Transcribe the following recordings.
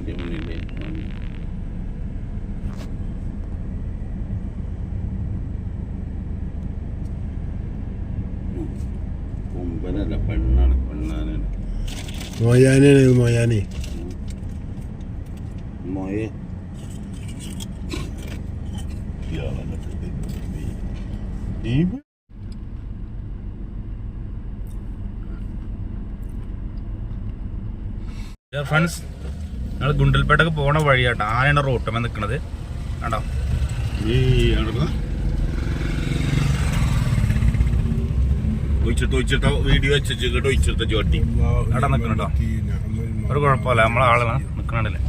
വണ്ടി മുന്നിൽ കൊമ്പനല്ല പെണ്ണാണ് പെണ്ണാനാണ്. മൊയാനാണ് ഇത് മൊയാനി മോയെ. ഫ്രണ്ട്സ് ഞങ്ങൾ ഗുണ്ടൽപേട്ടക്ക് പോണ വഴിയാട്ടോ. ആനയാണ് റോട്ടുമേ നിൽക്കണത് കണ്ടോ? ഒഴിച്ചിട്ട് ഒഴിച്ചിട്ട വീഡിയോ വെച്ചിട്ട് ഒഴിച്ചിട്ട ചോട്ടി അവിടെ നിൽക്കണോ ഒരു കുഴപ്പമില്ല. നമ്മളെ ആളാണ് നിൽക്കണല്ലേ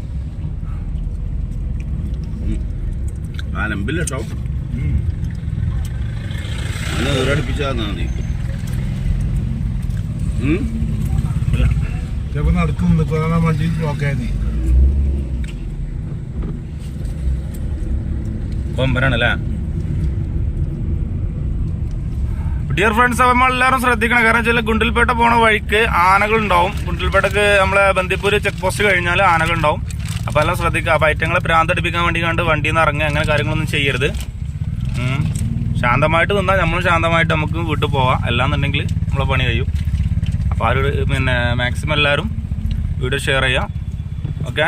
ആലമ്പില്ല കേട്ടോ അങ്ങനെ ഒരടുപ്പിച്ചാ മതി ഉം? ചിലപ്പോ നടക്കും നിൽക്കുന്ന വണ്ടി നോക്കിയാൽ വരാണല്ലേ? ഡിയർ ഫ്രണ്ട്സ് അപ്പം നമ്മളെല്ലാവരും ശ്രദ്ധിക്കണം. കാരണം വെച്ചാൽ ഗുണ്ടിൽപേട്ട പോണ വഴിക്ക് ആനകൾ ഉണ്ടാവും ഗുണ്ടൽപേട്ടക്ക് നമ്മളെ ബന്ദിപ്പൂര് ചെക്ക് പോസ്റ്റ് കഴിഞ്ഞാൽ ആനകൾ ഉണ്ടാവും എല്ലാം ശ്രദ്ധിക്കുക അപ്പോൾ ഐറ്റങ്ങളെ പ്രാന്തടിപ്പിക്കാൻ വേണ്ടി കണ്ട് വണ്ടിയിൽ നിന്ന് ഇറങ്ങുക. അങ്ങനെ കാര്യങ്ങളൊന്നും ചെയ്യരുത്. ശാന്തമായിട്ട് നിന്നാൽ നമ്മളും ശാന്തമായിട്ട് നമുക്ക് വീട്ടിൽ പോവാം. അല്ലാന്നുണ്ടെങ്കിൽ നമ്മളെ പണി കഴിയും. അപ്പോൾ ആ ഒരു പിന്നെ മാക്സിമം എല്ലാവരും വീഡിയോ ഷെയർ ചെയ്യാം. ഓക്കെ